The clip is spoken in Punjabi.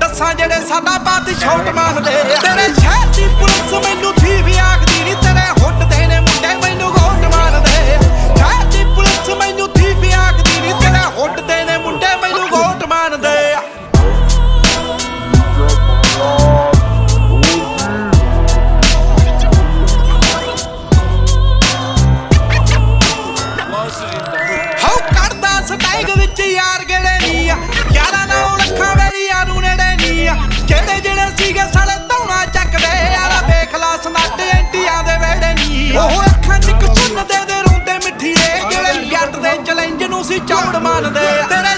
ਦੱਸਾਂ ਜਿਹੜੇ ਸਾਡਾ ਬਾਤ ਸ਼ੌਟ ਮਾਰਦੇ ਸੀਗੇ ਸਾਲੇ ਧੌਣਾ ਚੱਕਦੇ। ਯਾਰਾ ਵੇਖ ਲਾ ਸਨੱਟ ਐਂਟੀਆਂ ਦੇ ਵੇੜੇ ਨੀ। ਉਹ ਅੱਖਾਂ 'ਚ ਕਸੁੰਨ ਦੇ ਦੇ ਰੋਂਦੇ ਮਿੱਠੀਏ। ਜਿਹੜੇ ਜੱਟ ਦੇ ਚੈਲੰਜ ਨੂੰ ਸੀ ਚੌੜ ਮੰਨਦੇ। ਤੇਰੇ